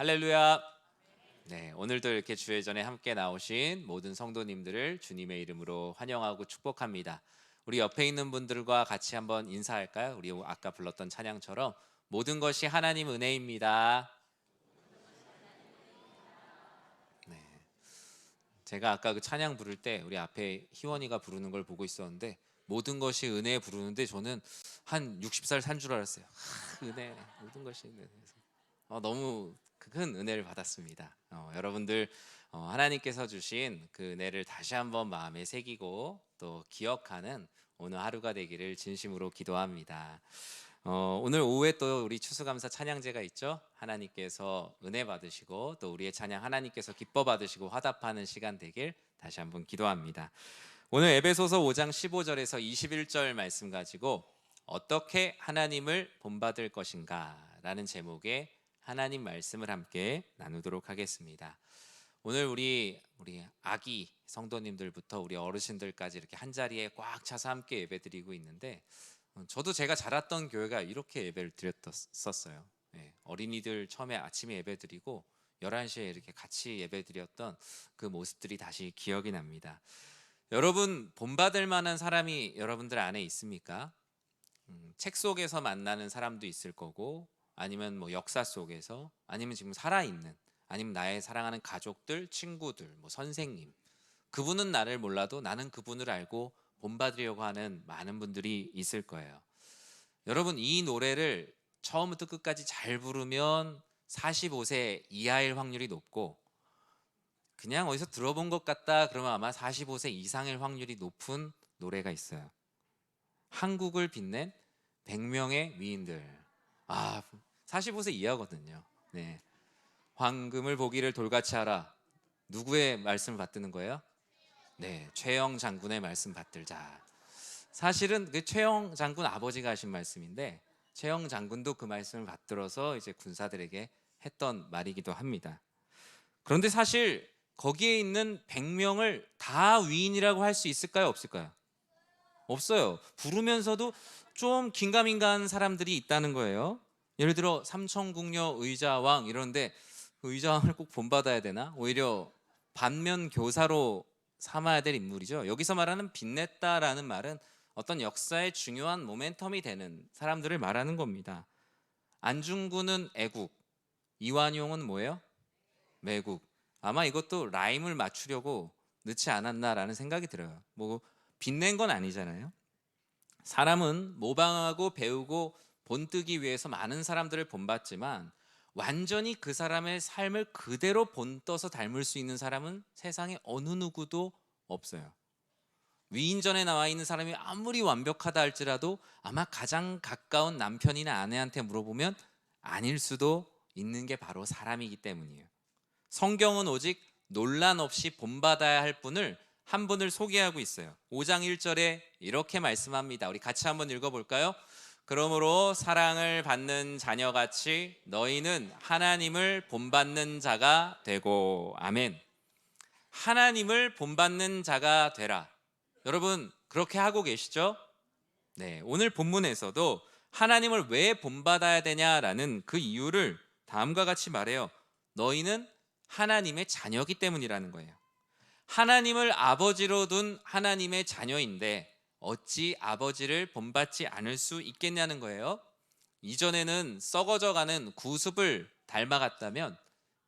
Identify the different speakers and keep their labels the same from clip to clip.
Speaker 1: 할렐루야. 네, 오늘도 이렇게 주의 전에 함께 나오신 모든 성도님들을 주님의 이름으로 환영하고 축복합니다. 우리 옆에 있는 분들과 같이 한번 인사할까요? 우리 아까 불렀던 찬양처럼 모든 것이 하나님 은혜입니다. 네. 제가 아까 그 찬양 부를 때 우리 앞에 희원이가 부르는 걸 보고 있었는데 모든 것이 은혜 부르는데 저는 한 60살 산 줄 알았어요. 하, 은혜, 모든 것이 은혜. 어, 너무 큰 은혜를 받았습니다. 어, 여러분들 어, 하나님께서 주신 그 은혜를 다시 한번 마음에 새기고 또 기억하는 오늘 하루가 되기를 진심으로 기도합니다. 어, 오늘 오후에 또 우리 추수감사 찬양제가 있죠. 하나님께서 은혜 받으시고 또 우리의 찬양 하나님께서 기뻐 받으시고 화답하는 시간 되길 다시 한번 기도합니다. 오늘 에베소서 5장 15절에서 21절 말씀 가지고 어떻게 하나님을 본받을 것인가라는 제목의 하나님 말씀을 함께 나누도록 하겠습니다. 오늘 우리 우리 아기 성도님들부터 우리 어르신들까지 이렇게 한 자리에 꽉 차서 함께 예배드리고 있는데 어, 저도 제가 자랐던 교회가 이렇게 예배를 드렸었어요. 예, 어린이들 처음에 아침에 예배드리고 11시에 이렇게 같이 예배드렸던 그 모습들이 다시 기억이 납니다. 여러분 본받을 만한 사람이 여러분들 안에 있습니까? 음, 책 속에서 만나는 사람도 있을 거고 아니면 뭐 역사 속에서 아니면 지금 살아 있는 아니면 나의 사랑하는 가족들, 친구들, 뭐 선생님 그분은 나를 몰라도 나는 그분을 알고 본받으려고 하는 많은 분들이 있을 거예요. 여러분 이 노래를 처음부터 끝까지 잘 부르면 45세 이하일 확률이 높고 그냥 어디서 들어본 것 같다 그러면 아마 45세 이상일 확률이 높은 노래가 있어요. 한국을 빛낸 100명의 위인들. 아, 45세 이하거든요. 네. 황금을 보기를 돌같이 하라. 누구의 말씀을 받드는 거예요? 네, 최영 장군의 말씀 받들자. 사실은 그 최영 장군 아버지가 하신 말씀인데 최영 장군도 그 말씀을 받들어서 이제 군사들에게 했던 말이기도 합니다. 그런데 사실 거기에 있는 100명을 다 위인이라고 할 수 있을까요? 없을까요? 없어요. 부르면서도 좀 긴가민가한 사람들이 있다는 거예요. 예를 들어 삼천궁녀 의자왕 이런데 그 의자왕을 꼭 본받아야 되나? 오히려 반면 교사로 삼아야 될 인물이죠. 여기서 말하는 빛냈다라는 말은 어떤 역사의 중요한 모멘텀이 되는 사람들을 말하는 겁니다. 안중근은 애국, 이완용은 뭐예요? 매국. 아마 이것도 라임을 맞추려고 넣지 않았나라는 생각이 들어요. 뭐 빛낸 건 아니잖아요. 사람은 모방하고 배우고 본뜨기 위해서 많은 사람들을 본받지만 완전히 그 사람의 삶을 그대로 본떠서 닮을 수 있는 사람은 세상에 어느 누구도 없어요. 위인전에 나와 있는 사람이 아무리 완벽하다 할지라도 아마 가장 가까운 남편이나 아내한테 물어보면 아닐 수도 있는 게 바로 사람이기 때문이에요. 성경은 오직 논란 없이 본받아야 할 분을 한 분을 소개하고 있어요. 5장 1절에 이렇게 말씀합니다. 우리 같이 한번 읽어 볼까요? 그러므로 사랑을 받는 자녀같이 너희는 하나님을 본받는 자가 되고 아멘. 하나님을 본받는 자가 되라. 여러분 그렇게 하고 계시죠? 네, 오늘 본문에서도 하나님을 왜 본받아야 되냐라는 그 이유를 다음과 같이 말해요. 너희는 하나님의 자녀기 때문이라는 거예요. 하나님을 아버지로 둔 하나님의 자녀인데 어찌 아버지를 본받지 않을 수 있겠냐는 거예요. 이전에는 썩어져 가는 구습을 닮아갔다면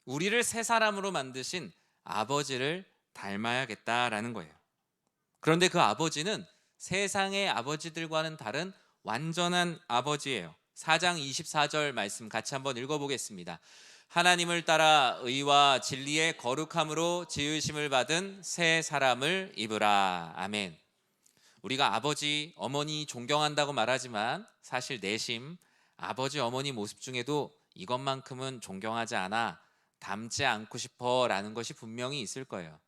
Speaker 1: 우리를 새 사람으로 만드신 아버지를 닮아야겠다라는 거예요. 그런데 그 아버지는 세상의 아버지들과는 다른 완전한 아버지예요. 4장 24절 말씀 같이 한번 읽어보겠습니다. 하나님을 따라 의와 진리의 거룩함으로 지으심을 받은 새 사람을 입으라. 아멘. 우리가 아버지, 어머니 존경한다고 말하지만 사실 내심 아버지, 어머니 모습 중에도 이것만큼은 존경하지 않아 닮지 않고 싶어 라는 것이 분명히 있을 거예요.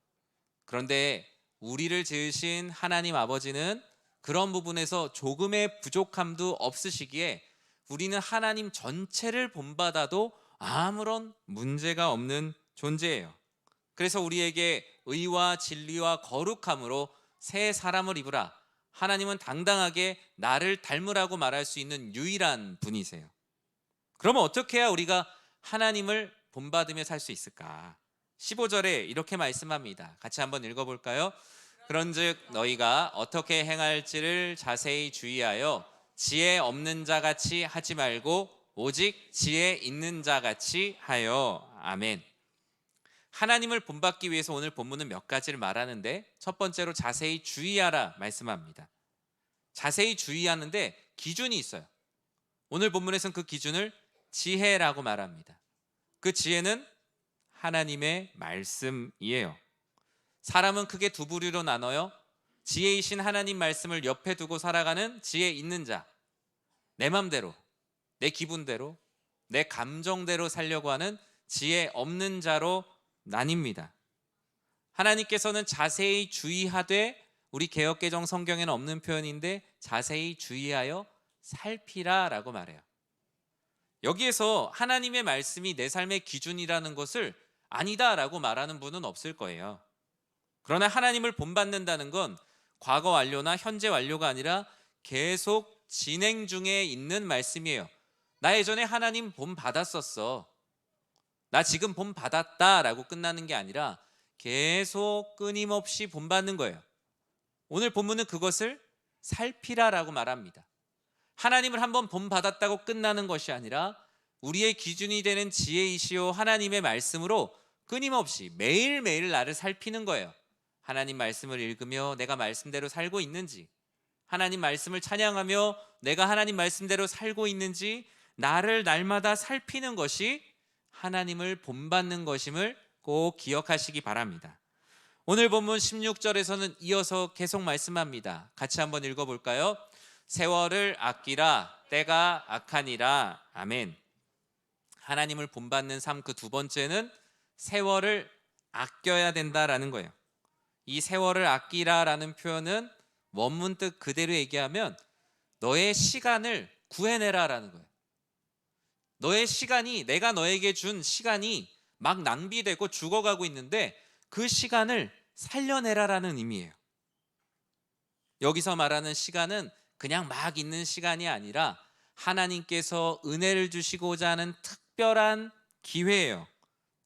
Speaker 1: 그런데 우리를 지으신 하나님 아버지는 그런 부분에서 조금의 부족함도 없으시기에 우리는 하나님 전체를 본받아도 아무런 문제가 없는 존재예요. 그래서 우리에게 의와 진리와 거룩함으로 새 사람을 입으라. 하나님은 당당하게 나를 닮으라고 말할 수 있는 유일한 분이세요. 그러면 어떻게 해야 우리가 하나님을 본받으며 살 수 있을까? 15절에 이렇게 말씀합니다. 같이 한번 읽어볼까요? 그런즉 너희가 어떻게 행할지를 자세히 주의하여 지혜 없는 자 같이 하지 말고 오직 지혜 있는 자 같이 하여 아멘. 하나님을 본받기 위해서 오늘 본문은 몇 가지를 말하는데 첫 번째로 자세히 주의하라 말씀합니다. 자세히 주의하는데 기준이 있어요. 오늘 본문에서는 그 기준을 지혜라고 말합니다. 그 지혜는 하나님의 말씀이에요. 사람은 크게 두 부류로 나눠요. 지혜이신 하나님 말씀을 옆에 두고 살아가는 지혜 있는 자. 내 맘대로, 내 기분대로, 내 감정대로 살려고 하는 지혜 없는 자로 나뉩니다. 하나님께서는 자세히 주의하되 우리 개혁개정 성경에는 없는 표현인데 자세히 주의하여 살피라라고 말해요. 여기에서 하나님의 말씀이 내 삶의 기준이라는 것을 아니다라고 말하는 분은 없을 거예요. 그러나 하나님을 본받는다는 건 과거 완료나 현재 완료가 아니라 계속 진행 중에 있는 말씀이에요. 나 예전에 하나님 본 받았었어. 나 지금 본 받았다라고 끝나는 게 아니라 계속 끊임없이 본 받는 거예요. 오늘 본문은 그것을 살피라라고 말합니다. 하나님을 한번 본 받았다고 끝나는 것이 아니라 우리의 기준이 되는 지혜이시오 하나님의 말씀으로 끊임없이 매일매일 나를 살피는 거예요. 하나님 말씀을 읽으며 내가 말씀대로 살고 있는지, 하나님 말씀을 찬양하며 내가 하나님 말씀대로 살고 있는지 나를 날마다 살피는 것이 하나님을 본받는 것임을 꼭 기억하시기 바랍니다. 오늘 본문 16절에서는 이어서 계속 말씀합니다. 같이 한번 읽어볼까요? 세월을 아끼라 때가 악하니라 아멘. 하나님을 본받는 삶 그 두 번째는 세월을 아껴야 된다라는 거예요. 이 세월을 아끼라라는 표현은 원문 뜻 그대로 얘기하면 너의 시간을 구해내라라는 거예요. 너의 시간이 내가 너에게 준 시간이 막 낭비되고 죽어가고 있는데 그 시간을 살려내라라는 의미예요. 여기서 말하는 시간은 그냥 막 있는 시간이 아니라 하나님께서 은혜를 주시고자 하는 특별한 기회예요.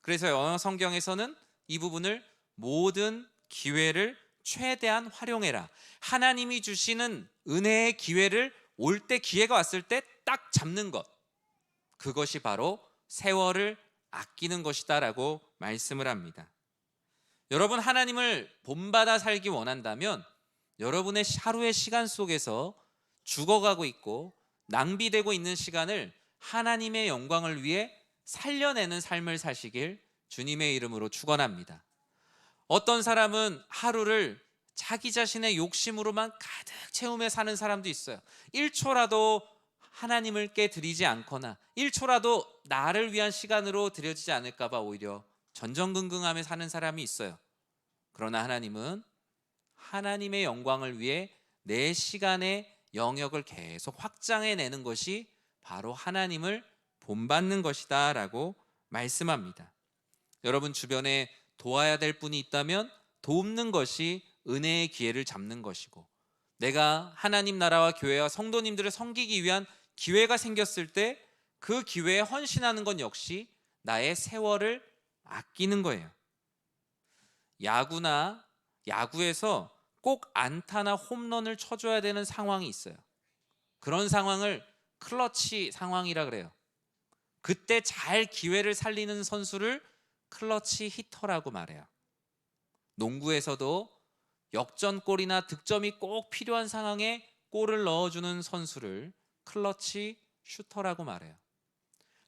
Speaker 1: 그래서 영어 성경에서는 이 부분을 모든 기회를 최대한 활용해라. 하나님이 주시는 은혜의 기회를 올 때 기회가 왔을 때 딱 잡는 것. 그것이 바로 세월을 아끼는 것이다라고 말씀을 합니다. 여러분 하나님을 본받아 살기 원한다면 여러분의 하루의 시간 속에서 죽어가고 있고 낭비되고 있는 시간을 하나님의 영광을 위해 살려내는 삶을 사시길 주님의 이름으로 축원합니다. 어떤 사람은 하루를 자기 자신의 욕심으로만 가득 채우며 사는 사람도 있어요. 1초라도 하나님을 깨드리지 않거나 1초라도 나를 위한 시간으로 드려지지 않을까 봐 오히려 전전긍긍하며 사는 사람이 있어요. 그러나 하나님은 하나님의 영광을 위해 내 시간의 영역을 계속 확장해 내는 것이 바로 하나님을 본받는 것이다라고 말씀합니다. 여러분 주변에 도와야 될 분이 있다면 돕는 것이 은혜의 기회를 잡는 것이고 내가 하나님 나라와 교회와 성도님들을 섬기기 위한 기회가 생겼을 때 그 기회에 헌신하는 건 역시 나의 세월을 아끼는 거예요. 야구나 야구에서 꼭 안타나 홈런을 쳐줘야 되는 상황이 있어요. 그런 상황을 클러치 상황이라 그래요. 그때 잘 기회를 살리는 선수를 클러치 히터라고 말해요. 농구에서도 역전골이나 득점이 꼭 필요한 상황에 골을 넣어주는 선수를 클러치 슈터라고 말해요.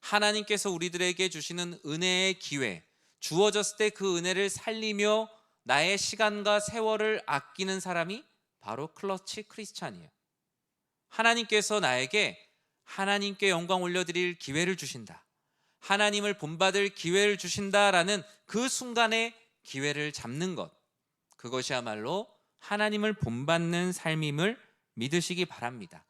Speaker 1: 하나님께서 우리들에게 주시는 은혜의 기회, 주어졌을 때 그 은혜를 살리며 나의 시간과 세월을 아끼는 사람이 바로 클러치 크리스찬이에요. 하나님께서 나에게 하나님께 영광 올려드릴 기회를 주신다. 하나님을 본받을 기회를 주신다라는 그 순간에 기회를 잡는 것. 그것이야말로 하나님을 본받는 삶임을 믿으시기 바랍니다.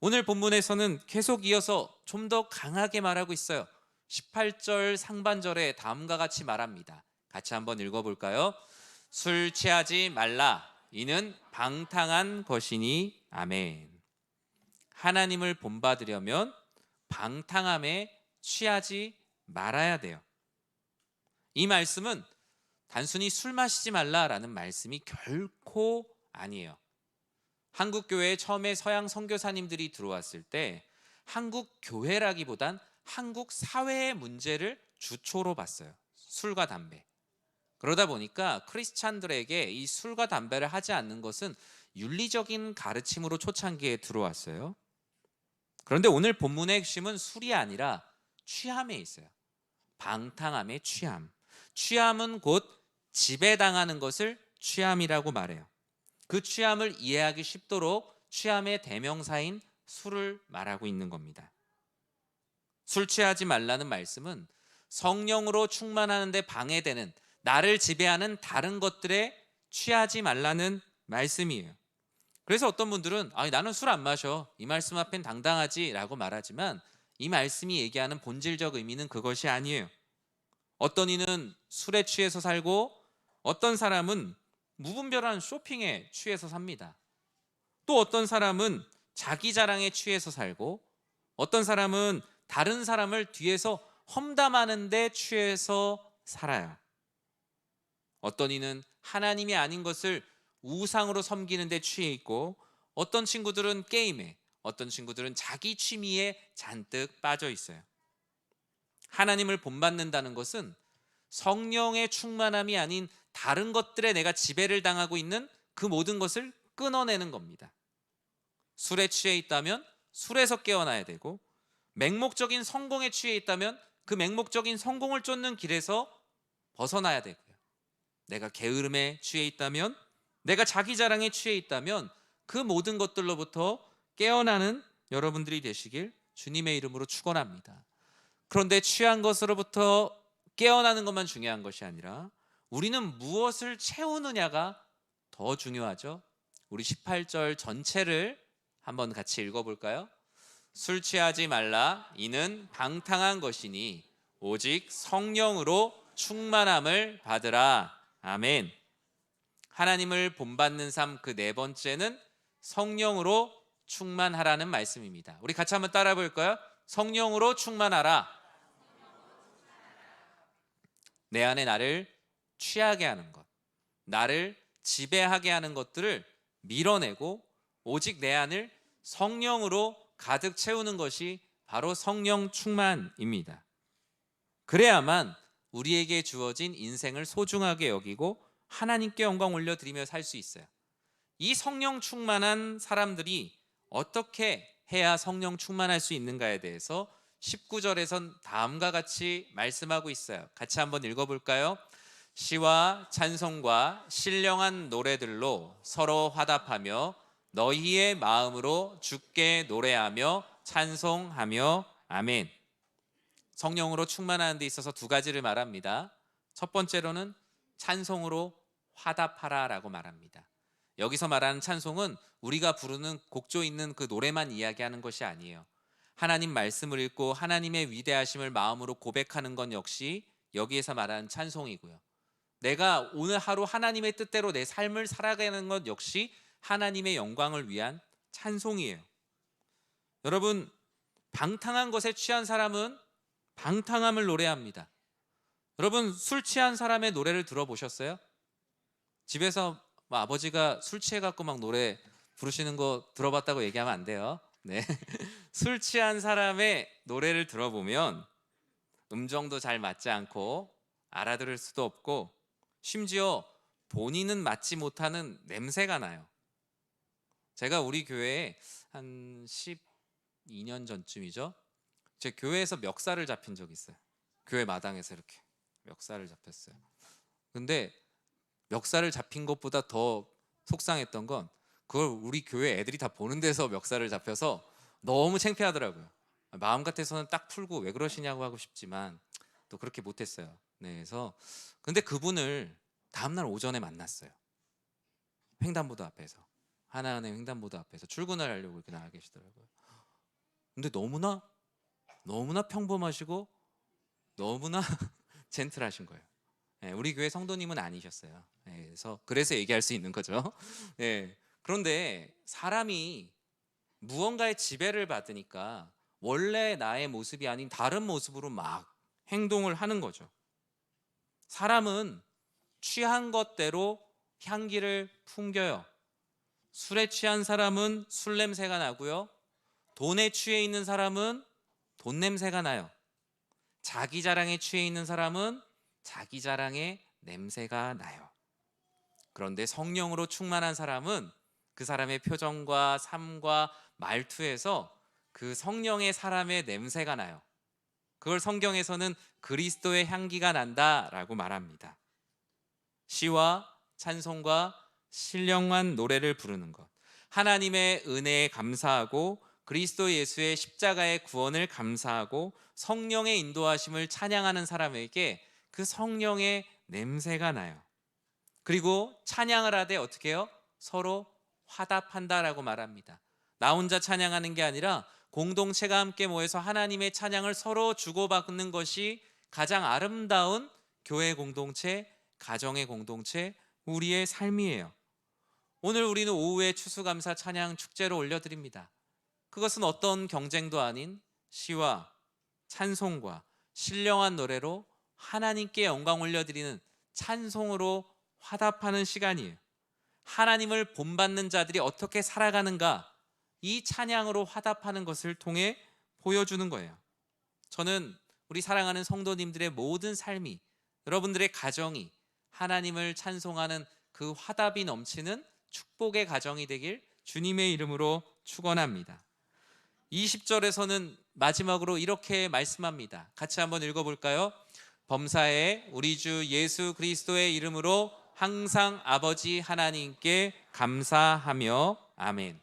Speaker 1: 오늘 본문에서는 계속 이어서 좀 더 강하게 말하고 있어요. 18절 상반절에 다음과 같이 말합니다. 같이 한번 읽어볼까요? 술 취하지 말라. 이는 방탕한 것이니 아멘. 하나님을 본받으려면 방탕함에 취하지 말아야 돼요. 이 말씀은 단순히 술 마시지 말라라는 말씀이 결코 아니에요. 한국 교회에 처음에 서양 선교사님들이 들어왔을 때 한국 교회라기보단 한국 사회의 문제를 주초로 봤어요. 술과 담배. 그러다 보니까 크리스찬들에게 이 술과 담배를 하지 않는 것은 윤리적인 가르침으로 초창기에 들어왔어요. 그런데 오늘 본문의 핵심은 술이 아니라 취함에 있어요. 방탕함의 취함. 취함은 곧 지배당하는 것을 취함이라고 말해요. 그 취함을 이해하기 쉽도록 취함의 대명사인 술을 말하고 있는 겁니다. 술 취하지 말라는 말씀은 성령으로 충만하는데 방해되는 나를 지배하는 다른 것들에 취하지 말라는 말씀이에요. 그래서 어떤 분들은 아, 나는 술 안 마셔. 이 말씀 앞엔 당당하지라고 말하지만 이 말씀이 얘기하는 본질적 의미는 그것이 아니에요. 어떤 이는 술에 취해서 살고 어떤 사람은 무분별한 쇼핑에 취해서 삽니다. 또 어떤 사람은 자기 자랑에 취해서 살고 어떤 사람은 다른 사람을 뒤에서 험담하는 데 취해서 살아요. 어떤 이는 하나님이 아닌 것을 우상으로 섬기는 데 취해 있고 어떤 친구들은 게임에 어떤 친구들은 자기 취미에 잔뜩 빠져 있어요. 하나님을 본받는다는 것은 성령의 충만함이 아닌 다른 것들에 내가 지배를 당하고 있는 그 모든 것을 끊어내는 겁니다. 술에 취해 있다면 술에서 깨어나야 되고 맹목적인 성공에 취해 있다면 그 맹목적인 성공을 쫓는 길에서 벗어나야 되고요. 내가 게으름에 취해 있다면 내가 자기 자랑에 취해 있다면 그 모든 것들로부터 깨어나는 여러분들이 되시길 주님의 이름으로 축원합니다. 그런데 취한 것으로부터 깨어나는 것만 중요한 것이 아니라 우리는 무엇을 채우느냐가 더 중요하죠. 우리 18절 전체를 한번 같이 읽어 볼까요? 술 취하지 말라 이는 방탕한 것이니 오직 성령으로 충만함을 받으라. 아멘. 하나님을 본받는 삶 그 네 번째는 성령으로 충만하라는 말씀입니다. 우리 같이 한번 따라 볼까요? 성령으로 충만하라. 내 안에 나를 취하게 하는 것, 나를 지배하게 하는 것들을 밀어내고 오직 내 안을 성령으로 가득 채우는 것이 바로 성령 충만입니다. 그래야만 우리에게 주어진 인생을 소중하게 여기고 하나님께 영광 올려드리며 살 수 있어요. 이 성령 충만한 사람들이 어떻게 해야 성령 충만할 수 있는가에 대해서 19절에선 다음과 같이 말씀하고 있어요. 같이 한번 읽어볼까요? 시와 찬송과 신령한 노래들로 서로 화답하며 너희의 마음으로 주께 노래하며 찬송하며 아멘. 성령으로 충만하는 데 있어서 두 가지를 말합니다. 첫 번째로는 찬송으로 화답하라라고 말합니다. 여기서 말하는 찬송은 우리가 부르는 곡조 있는 그 노래만 이야기하는 것이 아니에요. 하나님 말씀을 읽고 하나님의 위대하심을 마음으로 고백하는 건 역시 여기에서 말하는 찬송이고요. 내가 오늘 하루 하나님의 뜻대로 내 삶을 살아가는 것 역시 하나님의 영광을 위한 찬송이에요. 여러분, 방탕한 것에 취한 사람은 방탕함을 노래합니다. 여러분, 술 취한 사람의 노래를 들어보셨어요? 집에서 뭐 아버지가 술 취해갖고 막 노래 부르시는 거 들어봤다고 얘기하면 안 돼요. 네. 술 취한 사람의 노래를 들어보면 음정도 잘 맞지 않고 알아들을 수도 없고 심지어 본인은 맡지 못하는 냄새가 나요. 제가 우리 교회에 한 12년 전쯤이죠. 제 교회에서 멱살을 잡힌 적이 있어요. 교회 마당에서 이렇게 멱살을 잡혔어요. 근데 멱살을 잡힌 것보다 더 속상했던 건 그걸 우리 교회 애들이 다 보는 데서 멱살을 잡혀서 너무 창피하더라고요. 마음 같아서는 딱 풀고 왜 그러시냐고 하고 싶지만 또 그렇게 못했어요. 네, 그래서 근데 그분을 다음날 오전에 만났어요. 횡단보도 앞에서 하나은행 횡단보도 앞에서 출근을 하려고 이렇게 나와 계시더라고요. 근데 너무나 너무나 평범하시고 너무나 젠틀하신 거예요. 네, 우리 교회 성도님은 아니셨어요. 네, 그래서 그래서 얘기할 수 있는 거죠. 네, 그런데 사람이 무언가의 지배를 받으니까 원래 나의 모습이 아닌 다른 모습으로 막 행동을 하는 거죠. 사람은 취한 것대로 향기를 풍겨요. 술에 취한 사람은 술 냄새가 나고요. 돈에 취해 있는 사람은 돈 냄새가 나요. 자기 자랑에 취해 있는 사람은 자기 자랑의 냄새가 나요. 그런데 성령으로 충만한 사람은 그 사람의 표정과 삶과 말투에서 그 성령의 사람의 냄새가 나요. 그걸 성경에서는 그리스도의 향기가 난다라고 말합니다. 시와 찬송과 신령한 노래를 부르는 것. 하나님의 은혜에 감사하고 그리스도 예수의 십자가의 구원을 감사하고 성령의 인도하심을 찬양하는 사람에게 그 성령의 냄새가 나요. 그리고 찬양을 하되 어떻게 해요? 서로 화답한다라고 말합니다. 나 혼자 찬양하는 게 아니라 공동체가 함께 모여서 하나님의 찬양을 서로 주고받는 것이 가장 아름다운 교회 공동체, 가정의 공동체, 우리의 삶이에요. 오늘 우리는 오후에 추수감사 찬양 축제로 올려드립니다. 그것은 어떤 경쟁도 아닌 시와 찬송과 신령한 노래로 하나님께 영광 올려드리는 찬송으로 화답하는 시간이에요. 하나님을 본받는 자들이 어떻게 살아가는가 이 찬양으로 화답하는 것을 통해 보여주는 거예요. 저는 우리 사랑하는 성도님들의 모든 삶이 여러분들의 가정이 하나님을 찬송하는 그 화답이 넘치는 축복의 가정이 되길 주님의 이름으로 축원합니다. 20절에서는 마지막으로 이렇게 말씀합니다. 같이 한번 읽어 볼까요? 범사에 우리 주 예수 그리스도의 이름으로 항상 아버지 하나님께 감사하며 아멘.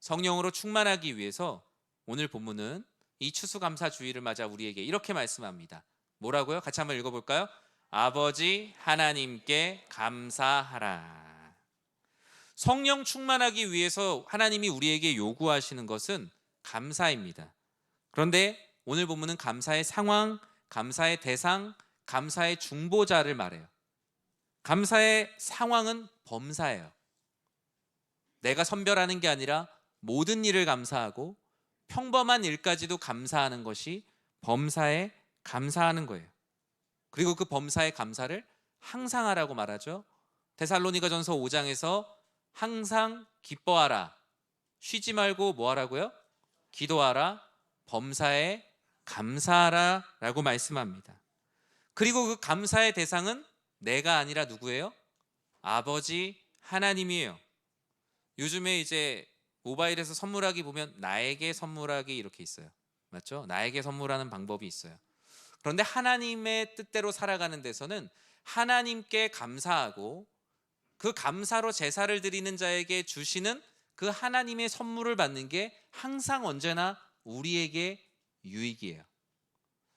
Speaker 1: 성령으로 충만하기 위해서 오늘 본문은 이 추수감사 주일을 맞아 우리에게 이렇게 말씀합니다. 뭐라고요? 같이 한번 읽어 볼까요? 아버지 하나님께 감사하라. 성령 충만하기 위해서 하나님이 우리에게 요구하시는 것은 감사입니다. 그런데 오늘 본문은 감사의 상황, 감사의 대상, 감사의 중보자를 말해요. 감사의 상황은 범사예요. 내가 선별하는 게 아니라 모든 일을 감사하고 평범한 일까지도 감사하는 것이 범사에 감사하는 거예요. 그리고 그 범사의 감사를 항상 하라고 말하죠. 데살로니가 전서 5장에서 항상 기뻐하라. 쉬지 말고 뭐 하라고요? 기도하라. 범사에 감사하라 라고 말씀합니다. 그리고 그 감사의 대상은 내가 아니라 누구예요? 아버지 하나님이에요. 요즘에 이제 모바일에서 선물하기 보면 나에게 선물하기 이렇게 있어요. 맞죠? 나에게 선물하는 방법이 있어요. 그런데 하나님의 뜻대로 살아가는 데서는 하나님께 감사하고 그 감사로 제사를 드리는 자에게 주시는 그 하나님의 선물을 받는 게 항상 언제나 우리에게 유익이에요.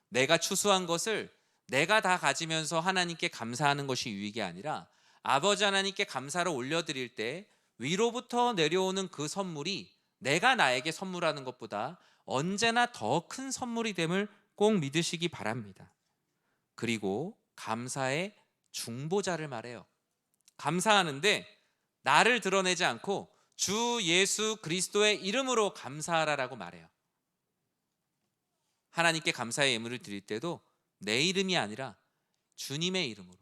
Speaker 1: 내가 추수한 것을 내가 다 가지면서 하나님께 감사하는 것이 유익이 아니라 아버지 하나님께 감사를 올려드릴 때 위로부터 내려오는 그 선물이 내가 나에게 선물하는 것보다 언제나 더 큰 선물이 됨을 꼭 믿으시기 바랍니다. 그리고 감사의 중보자를 말해요. 감사하는데 나를 드러내지 않고 주 예수 그리스도의 이름으로 감사하라라고 말해요. 하나님께 감사의 예물을 드릴 때도 내 이름이 아니라 주님의 이름으로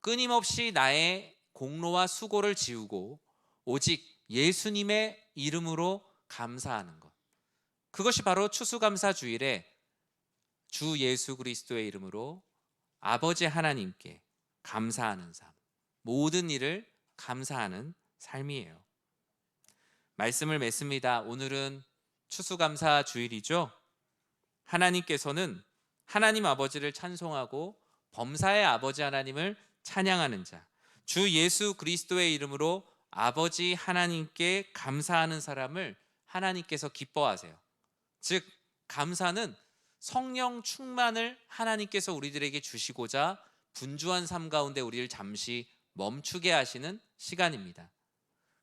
Speaker 1: 끊임없이 나의 공로와 수고를 지우고 오직 예수님의 이름으로 감사하는 것. 그것이 바로 추수감사 주일에 주 예수 그리스도의 이름으로 아버지 하나님께 감사하는 삶. 모든 일을 감사하는 삶이에요. 말씀을 맺습니다. 오늘은 추수감사 주일이죠. 하나님께서는 하나님 아버지를 찬송하고 범사의 아버지 하나님을 찬양하는 자, 주 예수 그리스도의 이름으로 아버지 하나님께 감사하는 사람을 하나님께서 기뻐하세요. 즉, 감사는 성령 충만을 하나님께서 우리들에게 주시고자 분주한 삶 가운데 우리를 잠시 멈추게 하시는 시간입니다.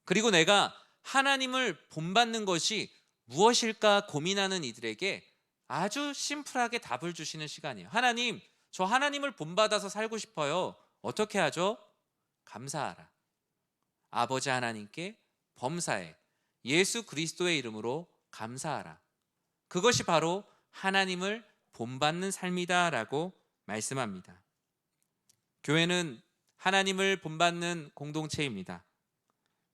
Speaker 1: 그리고 내가 하나님을 본받는 것이 무엇일까 고민하는 이들에게 아주 심플하게 답을 주시는 시간이에요. 하나님, 저 하나님을 본받아서 살고 싶어요. 어떻게 하죠? 감사하라. 아버지 하나님께 범사에 예수 그리스도의 이름으로 감사하라. 그것이 바로 하나님을 본받는 삶이다라고 말씀합니다. 교회는 하나님을 본받는 공동체입니다.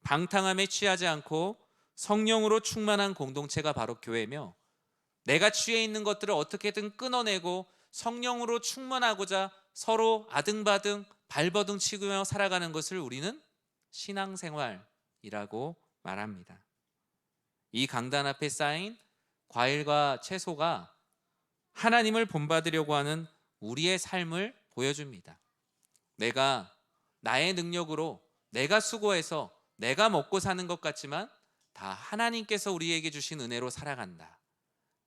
Speaker 1: 방탕함에 취하지 않고 성령으로 충만한 공동체가 바로 교회며 내가 취해 있는 것들을 어떻게든 끊어내고 성령으로 충만하고자 서로 아등바등 발버둥 치며 살아가는 것을 우리는 신앙생활이라고 말합니다. 이 강단 앞에 쌓인 과일과 채소가 하나님을 본받으려고 하는 우리의 삶을 보여줍니다. 내가 나의 능력으로 내가 수고해서 내가 먹고 사는 것 같지만 다 하나님께서 우리에게 주신 은혜로 살아간다.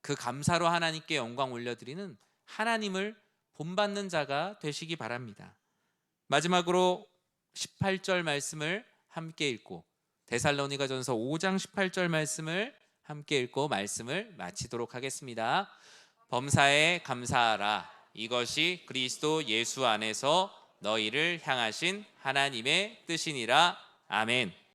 Speaker 1: 그 감사로 하나님께 영광 올려드리는 하나님을 본받는 자가 되시기 바랍니다. 마지막으로 18절 말씀을 함께 읽고 데살로니가 전서 5장 18절 말씀을 함께 읽고 말씀을 마치도록 하겠습니다. 범사에 감사하라. 이것이 그리스도 예수 안에서 너희를 향하신 하나님의 뜻이니라. 아멘.